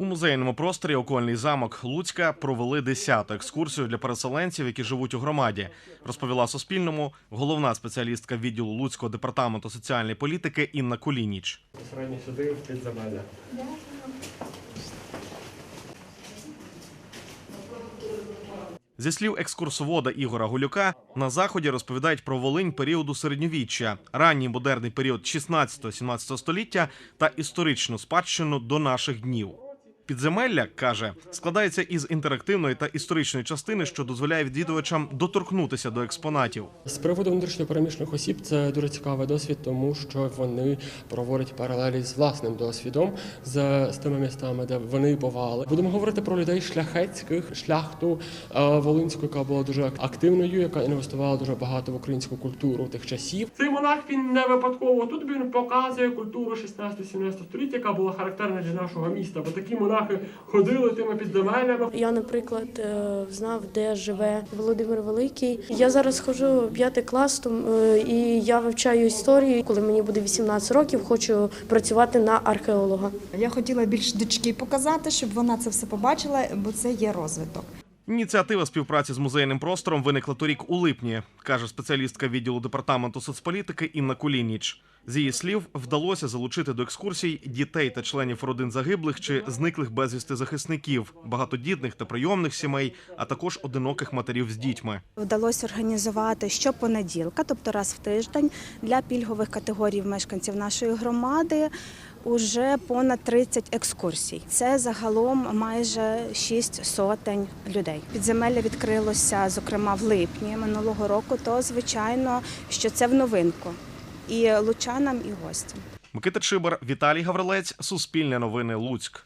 У музейному просторі Окольний замок Луцька провели 10-ту екскурсію для переселенців, які живуть у громаді. Розповіла Суспільному головна спеціалістка відділу Луцького департаменту соціальної політики Інна Кулініч. Безпосередньо сюди в підземелля. Зі слів екскурсовода Ігора Гулюка, на заході розповідають про Волинь періоду середньовіччя, ранній модерний період 16-17 століття та історичну спадщину до наших днів. Підземелля каже, складається із інтерактивної та історичної частини, що дозволяє відвідувачам доторкнутися до експонатів. З приводу внутрішньопереміщених осіб це дуже цікавий досвід, тому що вони проводять паралелі з власним досвідом з, з тими містами, де вони бували. Будемо говорити про людей шляхетських, шляхту е, волинську, яка була дуже активною, яка інвестувала дуже багато в українську культуру тих часів. Цей монах він не випадково тут він показує культуру 16-17 століття, яка була характерна для нашого міста. Бо такі монахи ходили тими підземеллями. Я, наприклад, е, знав, де живе Володимир Великий. Я зараз ходжу в п'ятий клас, е, і я вивчаю історію. Коли мені буде 18 років, хочу працювати на археолога. Я хотіла більш дочки показати, щоб вона це все побачила, бо це є розвиток. Ініціатива співпраці з музейним простором виникла торік у липні, каже спеціалістка відділу департаменту соцполітики Інна Кулініч. З її слів, вдалося залучити до екскурсій дітей та членів родин загиблих чи зниклих безвісти захисників, багатодітних та прийомних сімей, а також одиноких матерів з дітьми. Вдалося організувати щопонеділка, тобто раз в тиждень, для пільгових категорій мешканців нашої громади. Уже понад 30 екскурсій. Це загалом майже 6 сотень людей. Підземелля відкрилося, зокрема, в липні минулого року. То звичайно, що це в новинку і лучанам, і гостям. Микита Чибар, Віталій Гаврилець, Суспільне новини Луцьк.